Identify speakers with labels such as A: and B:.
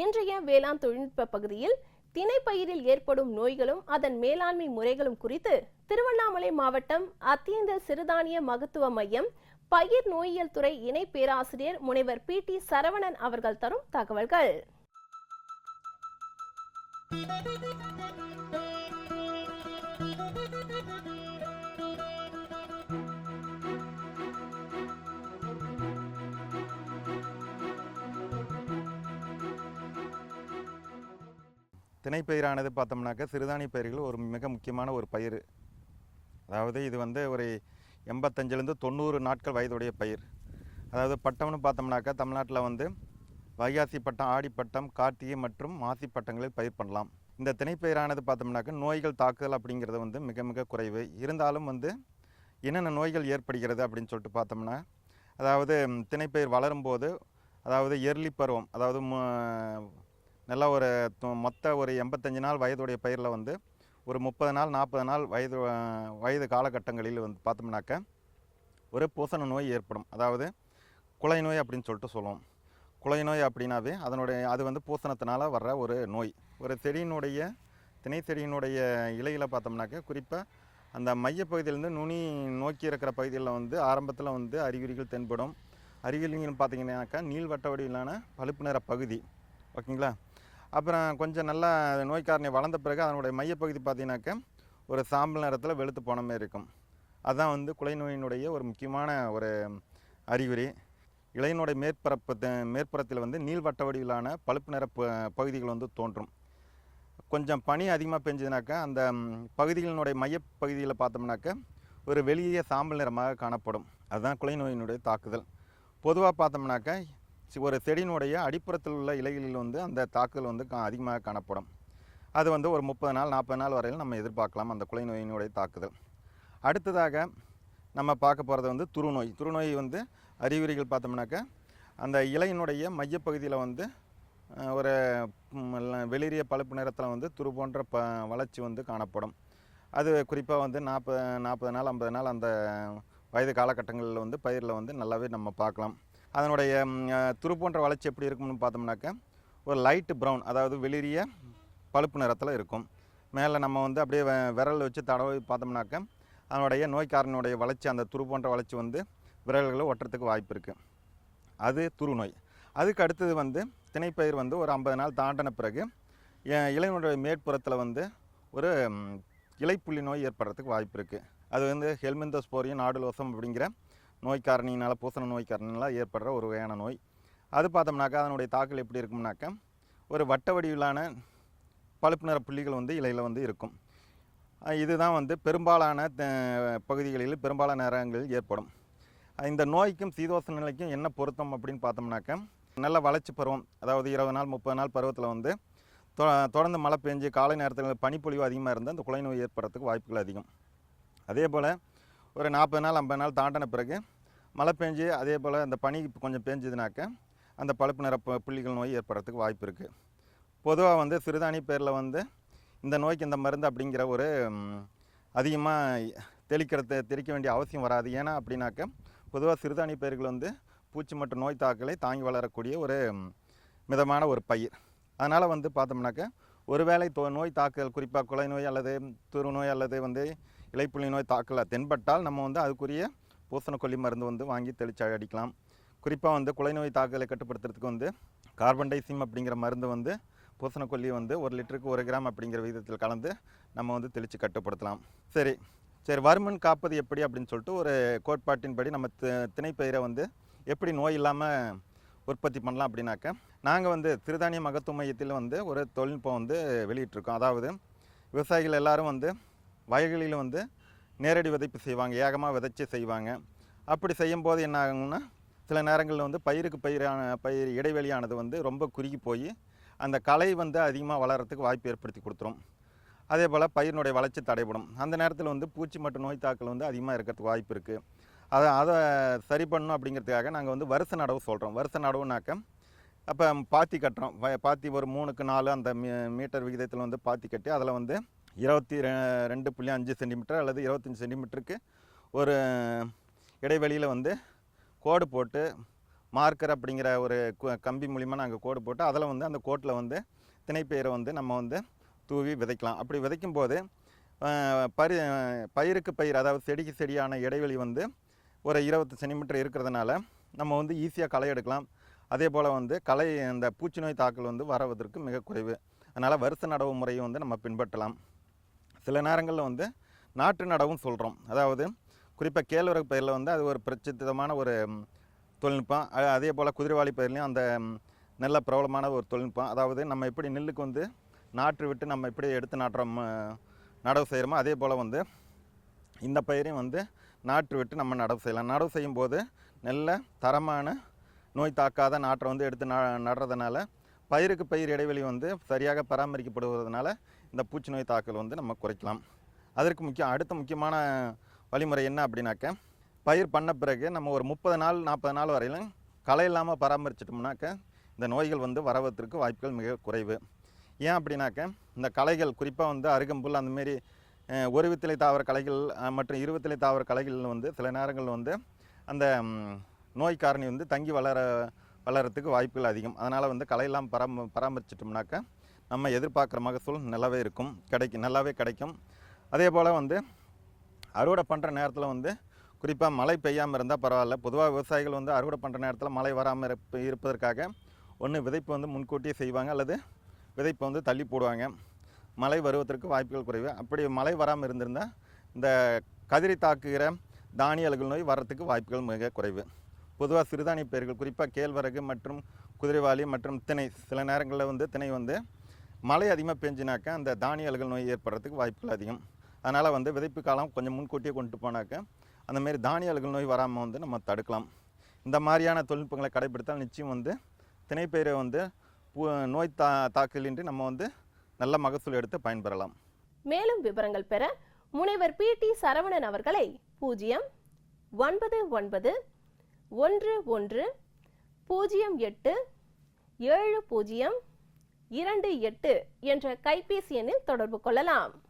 A: இன்றைய வேளாண் தொழில்நுட்ப பகுதியில் திணைப்பயிரில் ஏற்படும் நோய்களும் அதன் மேலாண்மை முறைகளும் குறித்து திருவண்ணாமலை மாவட்டம் அத்தியந்த சிறுதானிய மகத்துவ மையம் பயிர் நோயியல் துறை இணை பேராசிரியர் முனைவர் பி டி சரவணன் அவர்கள் தரும் தகவல்கள்.
B: திணைப்பயிரானது பார்த்தோம்னாக்கா சிறுதானிய பயிர்கள் ஒரு மிக முக்கியமான ஒரு பயிர் அதாவது இது வந்து ஒரு எண்பத்தஞ்சிலேருந்து தொண்ணூறு நாட்கள் வயதுடைய பயிர். அதாவது பட்டம்னு பார்த்தோம்னாக்கா தமிழ்நாட்டில் வந்து வைகாசி பட்டம் ஆடிப்பட்டம் கார்த்திகை மற்றும் மாசி பட்டங்களில் பயிர் பண்ணலாம். இந்த திணைப்பயிரானது பார்த்தோம்னாக்கா நோய்கள் தாக்குதல் அப்படிங்கிறது வந்து மிக மிக குறைவு. இருந்தாலும் வந்து என்னென்ன நோய்கள் ஏற்படுகிறது அப்படின்னு சொல்லிட்டு பார்த்தோம்னா அதாவது திணைப்பயிர் வளரும்போது அதாவது எர்லி பருவம் அதாவது மு- நல்லா ஒரு மொத்த ஒரு எண்பத்தஞ்சு நாள் வயதுடைய பயிரில் வந்து ஒரு முப்பது நாள் நாற்பது நாள் வயது வயது காலகட்டங்களில் வந்து பார்த்தோம்னாக்க ஒரு பூசண நோய் ஏற்படும். அதாவது குலை நோய் அப்படின்னு சொல்லிட்டு சொல்லுவோம். குலை நோய் அப்படின்னாவே அதனுடைய அது வந்து பூசணத்தினால் வர்ற ஒரு நோய். ஒரு செடியினுடைய திணை செடியினுடைய இலையில் பார்த்தோம்னாக்க குறிப்பாக அந்த மையப்பகுதியிலேருந்து நுனி நோக்கி இருக்கிற பகுதியில் வந்து ஆரம்பத்தில் வந்து அறிகுறிகள் தென்படும். அறிகுறிகள் பார்த்தீங்கன்னாக்கா நீள்வட்ட வடிவிலான பழுப்பு நிற பகுதி. ஓகேங்களா? அப்புறம் கொஞ்சம் நல்லா நோய் காரணி வளர்ந்த பிறகு அதனுடைய மையப்பகுதி பார்த்தீங்கன்னாக்க ஒரு சாம்பல் நிறத்தில் வெளுத்து போன மாதிரி இருக்கும். அதுதான் வந்து குலை நோயினுடைய ஒரு முக்கியமான ஒரு அறிகுறி. இலையினுடைய மேற்பரப்பு த- மேற்புறத்தில் வந்து நீள்வட்ட வடிவிலான பழுப்பு நிற ப- பகுதிகள் வந்து தோன்றும். கொஞ்சம் பனி அதிகமாக பெஞ்சதுனாக்கா அந்த பகுதிகளினுடைய மையப்பகுதியில் பார்த்தோம்னாக்க ஒரு வெளியே சாம்பல் நிறமாக காணப்படும். அதுதான் குலை நோயினுடைய தாக்குதல். பொதுவாக பார்த்தோம்னாக்கா ஒரு செடியினுடைய அடிப்புறத்தில் உள்ள இலைகளில் வந்து அந்த தாக்குதல் வந்து கா- அதிகமாக காணப்படும். அது வந்து ஒரு முப்பது நாள் நாற்பது நாள் வரையில் நம்ம எதிர்பார்க்கலாம் அந்த குலை நோயினுடைய தாக்குதல். அடுத்ததாக நம்ம பார்க்க போகிறது வந்து துருநோய். துருநோய் வந்து அறிகுறிகள் பார்த்தோம்னாக்கா அந்த இலையினுடைய மையப்பகுதியில் வந்து ஒரு வெளிரிய பழுப்பு நிறத்தில் வந்து துரு போன்ற ப வளர்ச்சி வந்து காணப்படும். அது குறிப்பாக வந்து நாற்பது நாற்பது நாள் ஐம்பது நாள் அந்த வயது காலகட்டங்களில் வந்து பயிரில் வந்து நல்லாவே நம்ம பார்க்கலாம். அதனுடைய துரு போன்ற வளர்ச்சி எப்படி இருக்கும்னு பார்த்தோம்னாக்கா ஒரு லைட்டு ப்ரௌன் அதாவது வெளிரிய பழுப்பு நிறத்தில் இருக்கும். மேலே நம்ம வந்து அப்படியே விரல் வச்சு தடவை பார்த்தோம்னாக்கா அதனுடைய நோய்க்காரனுடைய வளர்ச்சி அந்த துரு போன்ற வளர்ச்சி வந்து விரல்களை ஒட்டுறதுக்கு வாய்ப்பு இருக்குது அது துரு நோய் அதுக்கு அடுத்தது வந்து திணைப்பயிர் வந்து ஒரு ஐம்பது நாள் தாண்டின பிறகு இளைஞனுடைய மேற்புறத்தில் வந்து ஒரு இலைப்புள்ளி நோய் ஏற்படுறதுக்கு வாய்ப்பு இருக்குது அது வந்து ஹெல்மெந்தோஸ்போரியம் நாடுலோசம் அப்படிங்கிற நோய் காரணியினால் பூசண நோய் காரணினால் ஏற்படுற ஒரு வகையான நோய். அது பார்த்தோம்னாக்கா அதனுடைய தாக்கல் எப்படி இருக்கும்னாக்கா ஒரு வட்ட வடிவிலான பழுப்பு நிற புள்ளிகள் வந்து இலையில் வந்து இருக்கும். இதுதான் வந்து பெரும்பாலான பகுதிகளில் பெரும்பாலான நேரங்களில் ஏற்படும். இந்த நோய்க்கும் சீதோச நிலைக்கும் என்ன பொருத்தம் அப்படின்னு பார்த்தோம்னாக்கா நல்ல வளர்ச்சி பருவம் அதாவது இருபது நாள் முப்பது நாள் பருவத்தில் வந்து தொ- தொடர்ந்து மழை பெஞ்சு காலை நேரத்தில் பனிப்பொழிவு அதிகமாக இருந்தால் இந்த குலை நோய் ஏற்படுறதுக்கு வாய்ப்புகள் அதிகம். அதே போல் ஒரு நாற்பது நாள் ஐம்பது நாள் தாண்டின பிறகு மழை பெஞ்சு அதே போல் அந்த பனி கொஞ்சம் பெஞ்சதுனாக்க அந்த பழுப்பு நிற புள்ளிகள் நோய் ஏற்படுறதுக்கு வாய்ப்பு இருக்குது பொதுவாக வந்து சிறுதானி பேரில் வந்து இந்த நோய்க்கு இந்த மருந்து அப்படிங்கிற ஒரு அதிகமாக தெளிக்கிறத தெளிக்க வேண்டிய அவசியம் வராது. ஏன்னா அப்படின்னாக்க பொதுவாக சிறுதானி பயிர்கள் வந்து பூச்சி மற்றும் நோய் தாக்கலை தாங்கி வளரக்கூடிய ஒரு மிதமான ஒரு பயிர். அதனால் வந்து பார்த்தோம்னாக்க ஒருவேளை தோ நோய் தாக்குதல் குறிப்பாக குலை நோய் அல்லது துரு நோய் அல்லது வந்து இலைப்புள்ளி நோய் தாக்கல தென்பட்டால் நம்ம வந்து அதுக்குரிய பூசணக்கொல்லி மருந்து வந்து வாங்கி தெளிச்சு அடிக்கலாம். குறிப்பாக வந்து குலைநோய் தாக்குதலை கட்டுப்படுத்துறதுக்கு வந்து கார்பன் டைசிம் அப்படிங்கிற மருந்து வந்து பூசணக்கொல்லி வந்து ஒரு லிட்டருக்கு ஒரு கிராம் அப்படிங்கிற விகிதத்தில் கலந்து நம்ம வந்து தெளித்து கட்டுப்படுத்தலாம். சரி சரி வருமன் காப்பது எப்படி அப்படின்னு சொல்லிட்டு ஒரு கோட்பாட்டின்படி நம்ம தி- திணைப்பயிரை வந்து எப்படி நோய் இல்லாமல் உற்பத்தி பண்ணலாம் அப்படின்னாக்க நாங்கள் வந்து சிறுதானிய மகத்துவ மையத்தில் வந்து ஒரு தொழில்நுட்பம் வந்து வெளியிட்டிருக்கோம். அதாவது விவசாயிகள் எல்லாரும் வந்து வயல்களில் வந்து நேரடி விதைப்பு செய்வாங்க ஏகமாக விதைச்சி செய்வாங்க. அப்படி செய்யும்போது என்ன ஆகும்னா சில நேரங்களில் வந்து பயிருக்கு பயிரான பயிர் இடைவெளியானது வந்து ரொம்ப குறுகி போய் அந்த களை வந்து அதிகமாக வளர்கிறதுக்கு வாய்ப்பு ஏற்படுத்தி கொடுத்துரும். அதே போல் பயிரினுடைய வளர்ச்சி தடைபடும். அந்த நேரத்தில் வந்து பூச்சி மற்றும் நோய் தாக்கல் வந்து அதிகமாக இருக்கிறதுக்கு வாய்ப்பு இருக்குது அதை அதை சரி பண்ணணும் அப்படிங்கிறதுக்காக நாங்கள் வந்து வருஷ நடவு சொல்கிறோம் வருஷ நடவுனாக்க அப்போ பாத்தி கட்டுறோம். வ- பாத்தி ஒரு மூணுக்கு நாலு அந்த மீ மீட்டர் விகிதத்தில் வந்து பாத்தி கட்டி அதில் வந்து இருபத்தி ரெ- ரெண்டு புள்ளி அஞ்சு சென்டிமீட்டர் அல்லது இருபத்தஞ்சி சென்டிமீட்டருக்கு ஒரு இடைவெளியில் வந்து கோடு போட்டு மார்க்கர் அப்படிங்கிற ஒரு கம்பி மூலிமா நாங்கள் கோடு போட்டு அதில் வந்து அந்த கோட்டில் வந்து திணைப்பயிரை வந்து நம்ம வந்து தூவி விதைக்கலாம். அப்படி விதைக்கும் போது பரி பயிருக்கு பயிர் அதாவது செடிக்கு செடியான இடைவெளி வந்து ஒரு இருபது சென்டிமீட்டர் இருக்கிறதுனால நம்ம வந்து ஈஸியாக களை எடுக்கலாம். அதே போல் வந்து களை இந்த பூச்சி நோய் தாக்கல் வந்து வரவதற்கு மிக குறைவு. அதனால் வருஷ நடவு முறையை வந்து நம்ம பின்பற்றலாம். சில நேரங்களில் வந்து நாட்டு நடவும் சொல்கிறோம் அதாவது குறிப்பாக கேழ்வரகு பயிரில் வந்து அது ஒரு பிரச்சித்தமான ஒரு தொழில்நுட்பம். அதே போல் குதிரைவாளி பயிர்லையும் அந்த நல்ல பிரபலமான ஒரு தொழில்நுட்பம். அதாவது நம்ம எப்படி நெல்லுக்கு வந்து நாற்று விட்டு நம்ம எப்படி எடுத்து நாட்டுறோம் நடவு செய்கிறோமோ அதே போல் வந்து இந்த பயிரையும் வந்து நாற்று விட்டு நம்ம நடவு செய்யலாம். நடவு செய்யும்போது நல்ல தரமான நோய் தாக்காத நாற்றை வந்து எடுத்து ந நடுறதுனால பயிருக்கு பயிர் இடைவெளி வந்து சரியாக பராமரிக்கப்படுவதனால இந்த பூச்சி நோய் தாக்கல் வந்து நம்ம குறைக்கலாம். அதற்கு முக்கியம் அடுத்த முக்கியமான வழிமுறை என்ன அப்படின்னாக்க பயிர் பண்ண பிறகு நம்ம ஒரு முப்பது நாள் நாற்பது நாள் வரையிலும் களை இல்லாமல் பராமரிச்சிட்டோம்னாக்க இந்த நோய்கள் வந்து வரவதற்கு வாய்ப்புகள் மிக குறைவு. ஏன் அப்படின்னாக்க இந்த களைகள் குறிப்பாக வந்து அருகம்புல் அந்தமாரி ஒரு வித்திலை தாவர களைகள் மற்றும் இருவித்திலை தாவர கலைகளில் வந்து சில நேரங்கள் வந்து அந்த நோய் காரணி வந்து தங்கி வளர வளர்கிறதுக்கு வாய்ப்புகள் அதிகம். அதனால் வந்து களையெல்லாம் பராம பராமரிச்சிட்டோம்னாக்க நம்ம எதிர்பார்க்குற மகசூல் நல்லாவே இருக்கும். கிடைக்கும் நல்லாவே கிடைக்கும். அதே போல் வந்து அறுவடை பண்ணுற நேரத்தில் வந்து குறிப்பாக மழை பெய்யாமல் இருந்தால் பரவாயில்ல. பொதுவாக விவசாயிகள் வந்து அறுவடை பண்ணுற நேரத்தில் மழை வராமல் இருப்ப இருப்பதற்காக ஒன்று விதைப்பு வந்து முன்கூட்டியே செய்வாங்க. அல்லது விதைப்பை வந்து தள்ளி போடுவாங்க. மழை வருவதற்கு வாய்ப்புகள் குறைவு. அப்படி மழை வராமல் இருந்திருந்தால் இந்த கதிரை தாக்குகிற தானியல்கள் நோய் வர்றதுக்கு வாய்ப்புகள் மிக குறைவு. பொதுவாக சிறுதானிய பயிர்கள் குறிப்பாக கேழ்வரகு மற்றும் குதிரைவாளி மற்றும் திணை. சில நேரங்களில் வந்து திணை வந்து மழை அதிகமாக பெஞ்சினாக்கா அந்த தானிய அலுகல் நோய் ஏற்படுறதுக்கு வாய்ப்புகள் அதிகம். அதனால் வந்து விதைப்பு காலம் கொஞ்சம் முன்கூட்டியே கொண்டு போனாக்க அந்த மாதிரி தானியல்கள் நோய் வராமல் வந்து நம்ம தடுக்கலாம். இந்த மாதிரியான தொழில்நுட்பங்களை கடைபிடித்தால் நிச்சயம் வந்து திணைப்பயிரை வந்து பூ- நோய் தா தாக்கலின்றி நம்ம வந்து நல்ல மகசூல் எடுத்து பயன்பெறலாம்.
A: மேலும் விவரங்கள் பெற முனைவர் பி டி சரவணன் அவர்களை பூஜ்ஜியம் ஒன்பது ஒன்பது ஒன்று ஒன்று பூஜ்ஜியம் எட்டு ஏழு பூஜ்ஜியம் இரண்டு எட்டு என்ற கைபேசி எண்ணில் தொடர்பு கொள்ளலாம்.